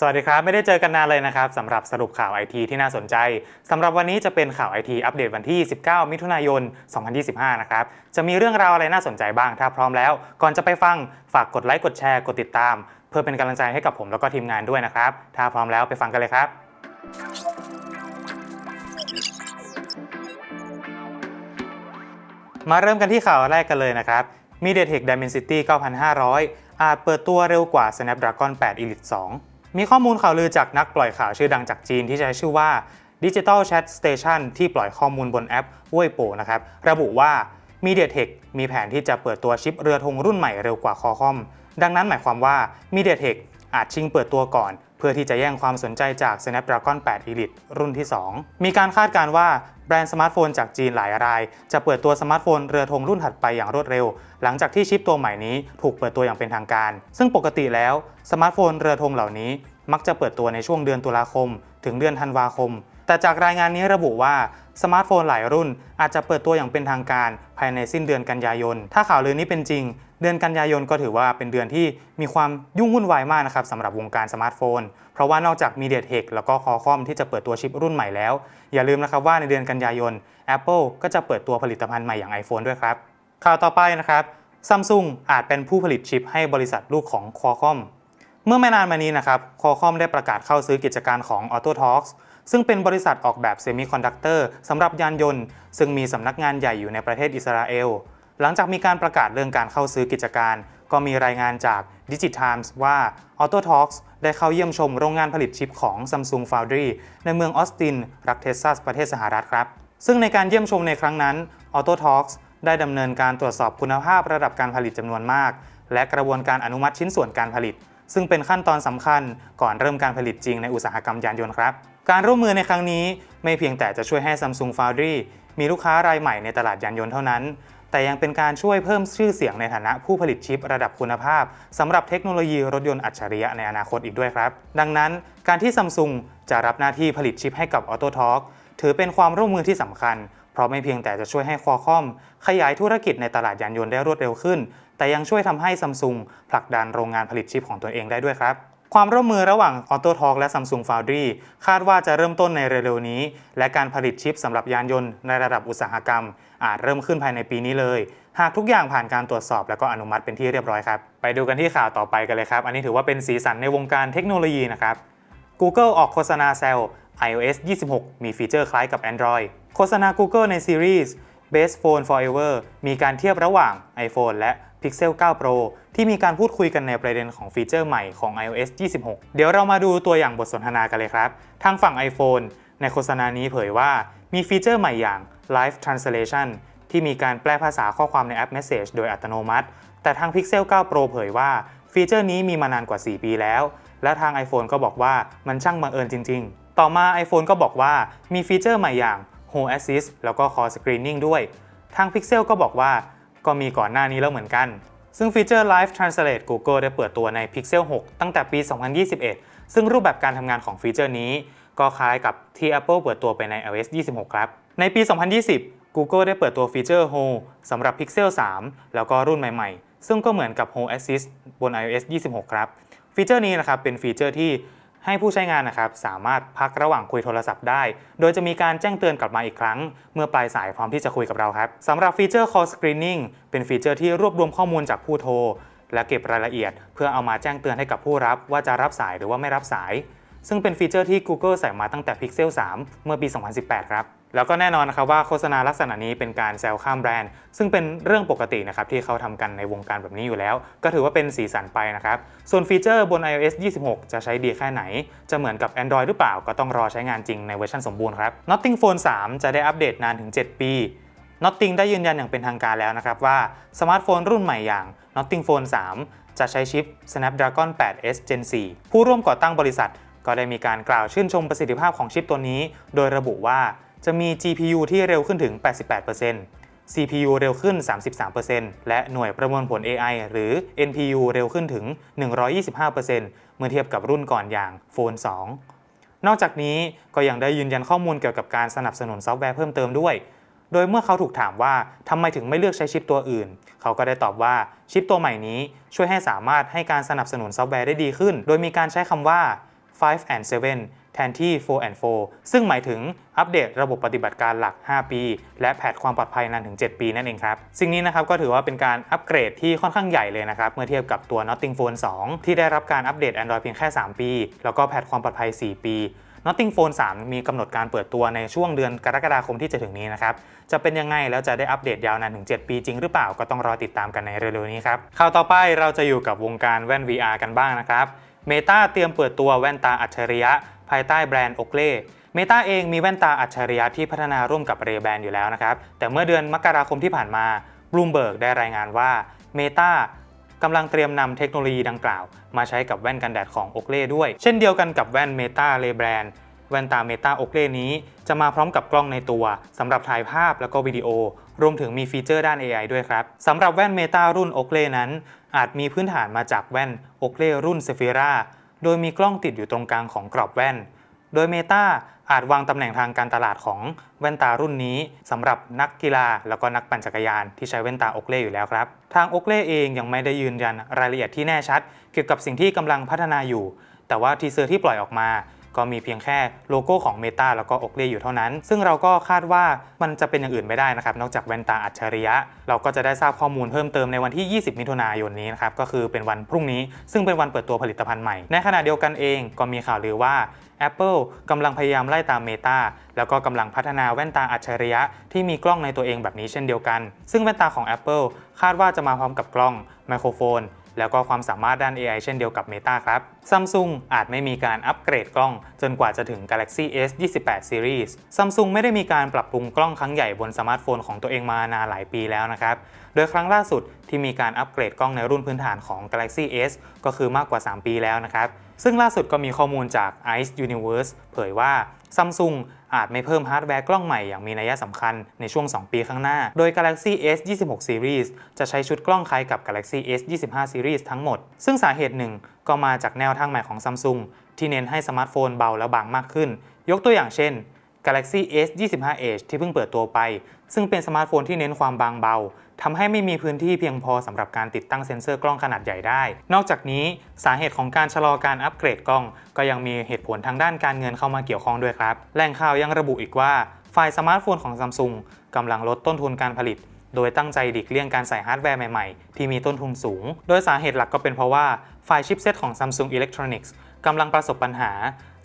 สวัสดีครับ ไม่ได้เจอกันนานเลยนะครับสำหรับสรุปข่าวไอทีที่น่าสนใจสำหรับวันนี้จะเป็นข่าวไอทีอัปเดตวันที่ 19 มิถุนายน 2025 นะครับ จะมีเรื่องราวอะไรน่าสนใจบ้าง ถ้าพร้อมแล้ว ก่อนจะไปฟังฝากกดไลค์กดแชร์กดติดตาม เพื่อเป็นกำลังใจให้กับผมแล้วก็ทีมงานด้วยนะครับ ถ้าพร้อมแล้วไปฟังกันเลยครับมาเริ่มกันที่ข่าวแรกกันเลยนะครับ MediaTek Dimensity 9500 อาจเปิดตัวเร็วกว่า Snapdragon 8 Elite 2 มีข้อมูลข่าวลือจากนักปล่อยข่าวชื่อดังจากจีนที่ใช้ชื่อว่า Digital Chat Station ที่ปล่อยข้อมูลบนแอปว่ยโปนะครับ ระบุว่า MediaTek มีแผนที่จะเปิดตัวชิปเรือธงรุ่นใหม่เร็วกว่าคอคอม ดังนั้นหมายความว่า MediaTek อาจชิงเปิดตัวก่อน เพื่อที่จะแย่งความสนใจจาก Snapdragon 8 Elite รุ่นที่ 2 มีการคาดการณ์ว่า แบรนด์สมาร์ทโฟนจากจีนหลายราย จะเปิดตัวสมาร์ทโฟนเรือธงรุ่นถัดไปอย่างรวดเร็ว หลังจากที่ชิปตัวใหม่นี้ถูกเปิดตัวอย่างเป็นทางการ ซึ่งปกติแล้วสมาร์ทโฟนเรือธงเหล่านี้ มักจะเปิดตัวในช่วงเดือนตุลาคม ถึงเดือนธันวาคม แต่จากรายงานนี้ระบุว่าสมาร์ทโฟนหลายรุ่นอาจจะเปิดตัวอย่างเป็นทางการ ภายในสิ้นเดือนกันยายน ถ้าข่าวลือนี้เป็นจริง เดือนกันยายนก็ถือว่าเป็นเดือนที่มีความยุ่งวุ่นวายมากนะครับสำหรับวงการสมาร์ทโฟน เพราะว่านอกจาก MediaTek แล้วก็ Qualcomm ที่จะเปิดตัวชิปรุ่นใหม่แล้ว อย่าลืมนะครับว่าในเดือนกันยายน Apple ก็จะเปิดตัวผลิตภัณฑ์ใหม่อย่าง iPhone ด้วยครับ ข่าวต่อไปนะครับ Samsung อาจเป็นผู้ผลิตชิปให้บริษัทลูกของ Qualcomm เมื่อไม่นานมานี้นะครับ Qualcomm ได้ประกาศเข้าซื้อกิจการของ AutoTalks ซึ่งเป็นบริษัทออกแบบเซมิคอนดักเตอร์สำหรับยานยนต์ ซึ่งมีสำนักงานใหญ่อยู่ในประเทศอิสราเอล หลังจากมีการประกาศเรื่องการเข้าซื้อกิจการ ก็มีรายงานจาก Digitimes ว่า AutoTalks ได้เข้าเยี่ยมชมโรงงานผลิตชิปของ Samsung Foundry ในเมืองออสติน รัฐเท็กซัสประเทศสหรัฐครับ ซึ่งในการเยี่ยมชมในครั้งนั้น AutoTalks ได้ดำเนินการตรวจสอบคุณภาพระดับการผลิตจำนวนมาก และกระบวนการอนุมัติชิ้นส่วนการผลิต ซึ่งเป็นขั้นตอนสำคัญก่อนเริ่มการผลิตจริงในอุตสาหกรรมยานยนต์ครับ การร่วมมือในครั้งนี้ไม่เพียงแต่จะช่วยให้ Samsung Foundry มีลูกค้ารายใหม่ในตลาดยานยนต์เท่านั้น แต่ยังเป็นการช่วยเพิ่มชื่อเสียงในฐานะผู้ผลิตชิประดับคุณภาพสำหรับเทคโนโลยีรถยนต์อัจฉริยะในอนาคตอีกด้วยครับ ดังนั้นการที่ Samsung จะรับหน้าที่ผลิตชิปให้กับ AutoTalk ถือเป็นความร่วมมือที่สำคัญ เพราะไม่เพียงแต่จะช่วยให้ Qualcomm ขยายธุรกิจในตลาดยานยนต์ได้รวดเร็วขึ้น แต่ยังช่วยทำให้ Samsung ผลักดันโรงงานผลิตชิปของตัวเองได้ด้วยครับ ความร่วมมือระหว่าง AutoTalk และ Samsung Foundry คาดว่าจะเริ่มต้นในเร็วๆนี้ และการผลิตชิปสำหรับยานยนต์ในระดับอุตสาหกรรม อาจเริ่มขึ้นภายในปีนี้เลย หากทุกอย่างผ่านการตรวจสอบและก็อนุมัติเป็นที่เรียบร้อยครับ ไปดูกันที่ข่าวต่อไปกันเลยครับ อันนี้ถือว่าเป็นสีสันในวงการเทคโนโลยีนะครับ Google ออกโฆษณาแซล iOS 26 มีฟีเจอร์คล้ายกับ Android โฆษณา Google ในซีรีส์ Best Phone Forever มีการเทียบระหว่าง iPhone และ Pixel 9 Pro ที่มีการพูดคุยกันในประเด็นของฟีเจอร์ใหม่ของ iOS 26 เดี๋ยวเรามาดูตัวอย่างบทสนทนากันเลยครับ ทางฝั่ง iPhone ในโฆษณานี้เผยว่ามีฟีเจอร์ใหม่อย่าง Live Translation ที่มีการแปลภาษาข้อความในแอป Message โดยอัตโนมัติ แต่ทาง Pixel 9 Pro เผยว่าฟีเจอร์นี้มีมานานกว่า 4 ปีแล้ว และทาง iPhone ก็บอกว่ามันช่างบังเอิญจริง ๆ ต่อมา iPhone ก็บอกว่ามีฟีเจอร์ใหม่อย่าง Home Assist แล้วก็ Call Screening ด้วย ทาง Pixel ก็บอกว่า ก็มีก่อนหน้านี้แล้วเหมือนกัน ซึ่งฟีเจอร์ Live Translate Google ได้เปิดตัวใน Pixel 6 ตั้งแต่ปี 2021 ซึ่งรูปแบบการทำงานของฟีเจอร์นี้ ก็คล้ายกับที่ Apple เปิดตัวไปใน iOS 26 ครับ ในปี 2020 Google ได้เปิดตัวฟีเจอร์ Home สำหรับ Pixel 3 แล้วก็รุ่นใหม่ๆ ซึ่งก็เหมือนกับ Home Assist บน iOS 26 ครับฟีเจอร์นี้นะครับเป็นฟีเจอร์ที่ ให้ผู้ใช้งานนะครับสามารถพักระหว่างคุยโทรศัพท์ได้ โดยจะมีการแจ้งเตือนกลับมาอีกครั้ง เมื่อปลายสายพร้อมที่จะคุยกับเราครับสำหรับฟีเจอร์ Call Screening เป็นฟีเจอร์ที่รวบรวมข้อมูลจากผู้โทร และเก็บรายละเอียด เพื่อเอามาแจ้งเตือนให้กับผู้รับ ว่าจะรับสายหรือว่าไม่รับสาย ซึ่งเป็นฟีเจอร์ที่ Google ใส่มาตั้งแต่ Pixel 3 เมื่อปี 2018 ครับ แล้วก็แน่นอนนะครับว่าโฆษณาลักษณะนี้เป็นการแซวข้ามแบรนด์ ซึ่งเป็นเรื่องปกตินะครับที่เขาทำกันในวงการแบบนี้อยู่แล้ว ก็ถือว่าเป็นสีสันไปนะครับ ส่วนฟีเจอร์บน iOS 26 จะใช้ดีแค่ไหน จะเหมือนกับ Android หรือเปล่า ก็ต้องรอใช้งานจริงในเวอร์ชันสมบูรณ์ครับ Notting Phone 3 จะได้อัปเดตนานถึง 7 ปี Notting ได้ยืนยันอย่างเป็นทางการแล้วนะครับว่าสมาร์ทโฟนรุ่นใหม่อย่าง Notting Phone 3 จะใช้ชิป Snapdragon 8s Gen 4 ผู้ร่วมก่อตั้งบริษัท ก็ได้มีการกล่าวชื่นชมประสิทธิภาพของชิปตัวนี้ โดยระบุว่า จะมี GPU ที่เร็วขึ้นถึง 88% CPU เร็วขึ้น 33%และหน่วยประมวลผล AI หรือ NPU เร็วขึ้นถึง 125%เมื่อเทียบกับรุ่นก่อนอย่าง Phone 2 นอกจากนี้ก็ยังได้ยืนยันข้อมูลเกี่ยวกับการสนับสนุนซอฟต์แวร์เพิ่มเติมด้วย โดยเมื่อเขาถูกถามว่าทำไมถึงไม่เลือกใช้ชิปตัวอื่น เขาก็ได้ตอบว่าชิปตัวใหม่นี้ช่วยให้สามารถให้การสนับสนุนซอฟต์แวร์ได้ดีขึ้น โดยมีการใช้คำว่า5 and 7 แทนที่ 4 and 4 ซึ่งหมายถึงอัปเดตระบบปฏิบัติการหลัก 5 ปี และแพทความปลอดภัยนานถึง 7 ปีนั่นเองครับ สิ่งนี้นะครับก็ถือว่าเป็นการอัปเกรดที่ค่อนข้างใหญ่เลยนะครับ เมื่อเทียบกับตัว Notting Phone 2 ที่ได้รับการอัปเดต Android เพียงแค่ 3 ปี แล้วก็แพทความปลอดภัย 4 ปี Notting Phone 3 มีกำหนดการเปิดตัวในช่วงเดือนกรกฎาคมที่จะถึงนี้นะครับ จะเป็นยังไงแล้วจะได้อัปเดตยาวนานถึง 7 ปีจริงหรือเปล่าก็ต้องรอติดตามกันในเร็วๆนี้ครับข่าวต่อไปเราจะอยู่กับวงการแว่น VR กันบ้างนะครับ Meta เตรียมเปิดตัวแว่นตาอัจฉริยะ ภายใต้แบรนด์ Oakley Meta เองมีแว่นตาอัจฉริยะที่พัฒนาร่วมกับ Ray-Ban อยู่แล้วนะครับ แต่เมื่อเดือนมกราคมที่ผ่านมา Bloomberg ได้รายงานว่า Meta กำลังเตรียมนำเทคโนโลยีดังกล่าว มาใช้กับแว่นกันแดดของ Oakley ด้วย เช่นเดียวกันกับแว่น Meta Ray-Ban แว่นตา Meta Oakley นี้ จะมาพร้อมกับกล้องในตัวสำหรับถ่ายภาพแล้วก็วิดีโอ รวมถึงมีฟีเจอร์ด้าน AI ด้วยครับสำหรับแว่น Meta รุ่น Oakley นั้น อาจมีพื้นฐานมาจากแว่น Oakley รุ่น Sephira โดยมีกล้องติดอยู่ตรงกลางของกรอบแว่น โดย Meta อาจวางตำแหน่งทางการตลาดของแว่นตารุ่นนี้สำหรับนักกีฬาแล้วก็นักปั่นจักรยานที่ใช้แว่นตา Oakley อยู่แล้วครับ ทาง Oakley เองยังไม่ได้ยืนยันรายละเอียดที่แน่ชัด เกี่ยวกับสิ่งที่กำลังพัฒนาอยู่ แต่ว่าทีเซอร์ที่ปล่อยออกมา ก็มีเพียงแค่โลโก้ของ Meta แล้วก็ Oakley อยู่เท่านั้น ซึ่งเราก็คาดว่ามันจะเป็นอย่างอื่นไม่ได้นะครับ นอกจากแว่นตาอัจฉริยะ เราก็จะได้ทราบข้อมูลเพิ่มเติมในวันที่ 20 มิถุนายนนี้นะครับ ก็คือเป็นวันพรุ่งนี้ ซึ่งเป็นวันเปิดตัวผลิตภัณฑ์ใหม่ ในขณะเดียวกันเองก็มีข่าวลือว่า Apple กำลังพยายามไล่ตาม Meta แล้วก็กำลังพัฒนาแว่นตาอัจฉริยะ ที่มีกล้องในตัวเองแบบนี้เช่นเดียวกัน ซึ่งแว่นตาของ Apple คาดว่าจะมาพร้อมกับกล้องไมโครโฟน แล้วก็ความสามารถด้าน AI เช่นเดียวกับ Meta ครับ Samsung อาจไม่มีการอัปเกรดกล้อง จนกว่าจะถึง Galaxy S 28 Series Samsung ไม่ได้มีการปรับปรุงกล้องครั้งใหญ่บนสมาร์ทโฟนของตัวเองมานานหลายปีแล้วนะครับ โดยครั้งล่าสุดที่มีการอัปเกรดกล้องในรุ่นพื้นฐานของ Galaxy S ก็คือมากกว่า 3 ปีแล้วนะครับ ซึ่งล่าสุดก็มีข้อมูลจาก Ice Universe เผยว่า Samsung อาจไม่เพิ่มฮาร์ดแวร์กล้องใหม่อย่างมีนัยสำคัญในช่วง 2 ปีข้างหน้า โดย Galaxy S 26 Series จะใช้ชุดกล้องคล้ายกับ Galaxy S 25 Series ทั้งหมด ซึ่งสาเหตุหนึ่งก็มาจากแนวทางใหม่ของซัมซุงที่เน้นให้สมาร์ทโฟนเบาและบางมากขึ้น ยกตัวอย่างเช่น Galaxy S 25 Edge ที่เพิ่งเปิดตัวไป ซึ่งเป็นสมาร์ทโฟนที่เน้นความบางเบาทำให้ไม่มีพื้นที่เพียงพอสำหรับการติดตั้งเซ็นเซอร์กล้องขนาดใหญ่ได้ นอกจากนี้สาเหตุของการชะลอการอัปเกรดกล้อง ก็ยังมีเหตุผลทางด้านการเงินเข้ามาเกี่ยวข้องด้วยครับ แหล่งข่าวยังระบุอีกว่าฝ่ายสมาร์ทโฟนของ Samsung กำลังลดต้นทุนการผลิตโดยตั้งใจหลีกเลี่ยงการใส่ฮาร์ดแวร์ใหม่ๆ ที่มีต้นทุนสูง โดยสาเหตุหลักก็เป็นเพราะว่าฝ่ายชิปเซตของ Samsung Electronics กำลังประสบปัญหา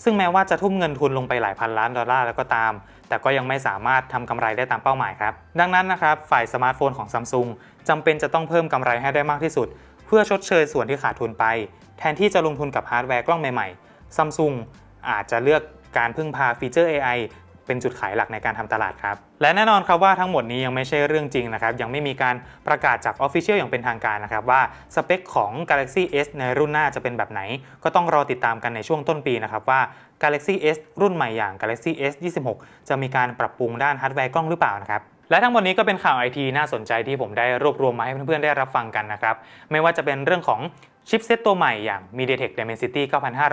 ซึ่งแม้ว่าจะทุ่มเงินทุนลงไปหลายพันล้านดอลลาร์แล้วก็ตาม แต่ก็ยังไม่สามารถทำกำไรได้ตามเป้าหมายครับ ดังนั้นนะครับฝ่ายสมาร์ทโฟนของซัมซุงจำเป็นจะต้องเพิ่มกำไรให้ได้มากที่สุด เพื่อชดเชยส่วนที่ขาดทุนไป แทนที่จะลงทุนกับฮาร์ดแวร์กล้องใหม่ๆซัมซุงอาจจะเลือกการพึ่งพาฟีเจอร์ AI เป็นจุดขายหลักในการทำตลาดครับ และแน่นอนครับว่าทั้งหมดนี้ยังไม่ใช่เรื่องจริงนะครับยังไม่มีการประกาศจาก Official อย่างเป็นทางการนะครับว่าสเปคของ Galaxy S ในรุ่นหน้าจะเป็นแบบไหน ก็ต้องรอติดตามกันในช่วงต้นปีนะครับว่า Galaxy S รุ่นใหม่อย่าง Galaxy S 26 จะมีการปรับปรุงด้านฮาร์ดแวร์กล้องหรือเปล่านะครับและทั้งหมดนี้ก็เป็นข่าวไอทีน่าสนใจที่ผมได้รวบรวมมาให้เพื่อนๆได้รับฟังกันนะครับ ไม่ว่าจะเป็นเรื่องของ ชิปเซตตัวใหม่อย่าง MediaTek Dimensity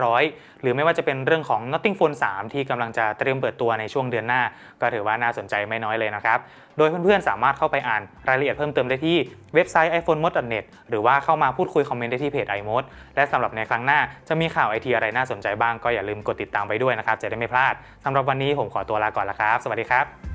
9500 หรือไม่ว่าจะเป็นเรื่องของ Notting Phone 3 ที่กำลังจะเตรียมเปิดตัวในช่วงเดือนหน้า ก็ถือว่าน่าสนใจไม่น้อยเลยนะครับ โดยเพื่อนๆ สามารถเข้าไปอ่านรายละเอียดเพิ่มเติมได้ที่เว็บไซต์ iPhonemod.net หรือว่าเข้ามาพูดคุยคอมเมนต์ได้ที่เพจ iMod และสำหรับในครั้งหน้าจะมีข่าวไอทีอะไรน่าสนใจบ้างก็อย่าลืมกดติดตามไปด้วยนะครับจะได้ไม่พลาดสำหรับวันนี้ผมขอตัวลาก่อนละครับ สวัสดีครับ